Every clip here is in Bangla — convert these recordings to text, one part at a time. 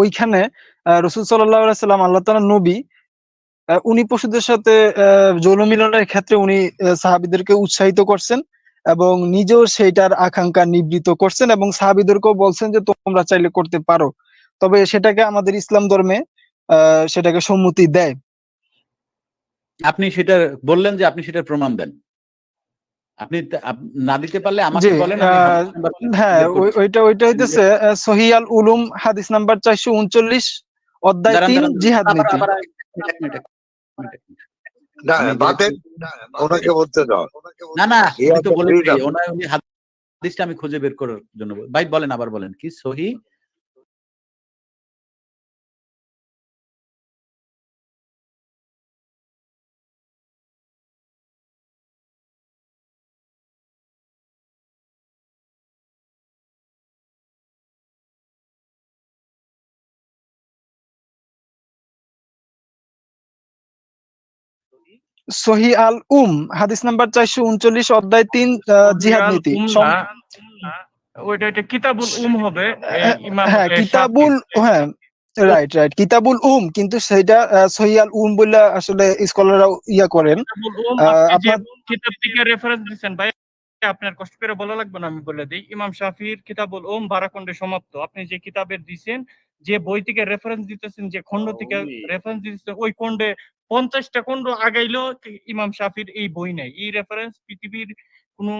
ওইখানে রাসূল আলাইহি সাল্লাম, আল্লাহ তাআলার নবী উনি পশুদের সাথে আ যৌন মিলনের ক্ষেত্রে উনি সাহাবীদেরকে উৎসাহিত করছেন এবং নিজেও সেইটার আকাঙ্ক্ষা নিবৃত করছেন এবং সাহাবীদেরকেও বলছেন যে, তোমরা চাইলে করতে পারো। তবে সেটাকে আমাদের ইসলাম ধর্মে সেটাকে সম্মতি দেয়। আপনি সেটা বললেন যে আপনি সেটার প্রমাণ দেন। আপনি না দিতে পারলে আমাকে বলেন আমি হ্যাঁ। ওইটা ওইটা হইতেছে আল উলুম হাদিস নাম্বার ৪৩৯ অধ্যায় দাঁড়ান, ৩ দাঁড়ান, জিহাদ নীতি। না, আমি ওনাকে বলতে দাও। না, না, He উনি তো হাদিসটা আমি খুঁজে বের করার জন্য ভাই বলেন আবার বলেন কি সহি? সহিহ আল উম হাদিস নাম্বার ৪৩৯ অধ্যায় ৩ আ জিহাদ নীতি। উম ওইটা ওইটা কিতাবুল উম হবে হ্যাঁ, ইমাম হ্যাঁ, এ, কিতাবুল হ্যাঁ, রাইট, রাইট। কিতাবুল উম কিন্তু সহিহ আল উম বইলা আসলে স্কলাররাও ইয়া করেন। উম আপনি যে আপনার কিতাব থেকে রেফারেন্স দিচ্ছেন ভাই আপনার কষ্ট করে বলা লাগবে না আমি বলে দেই। ইমাম শাফিঈর কিতাবুল উম বারাখণ্ডে সমাপ্ত। আপনি যে কিতাবের দিছেন, যে বই থেকে রেফারেন্স দিতেছেন, যে খণ্ড থেকে রেফারেন্স দিতেছেন ওই খণ্ডে ৫০ টা খণ্ড আগাইলেও ইমাম শাফিঈর এই বই নাই। এই রেফারেন্স পৃথিবীর কোনো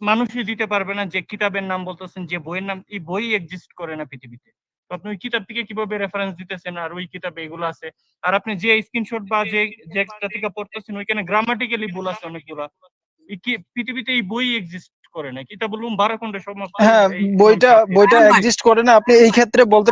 মানুষই দিতে পারবে না যে কিতাবের নাম বলতেছেন, যে বইয়ের নাম এই বই এক্সিস্ট করে না পৃথিবীতে। আপনি ওই কিতাব থেকে কীভাবে রেফারেন্স দিতেছেন আর ওই কিতাবে এগুলো আছে। আর আপনি যে স্ক্রিনশট বা যে যেটা থেকে পড়তেছেন ওইখানে গ্রামাটিক্যালি ভুল আছে অনেকগুলা। কি পৃথিবীতে এই বই এক্সিস্ট করে না। কিতাবুল উম বারাখণ্ডে সমাপ্ত হ্যাঁ, বইটা বইটা এক্সিস্ট করে না। আপনি এই ক্ষেত্রে বলতে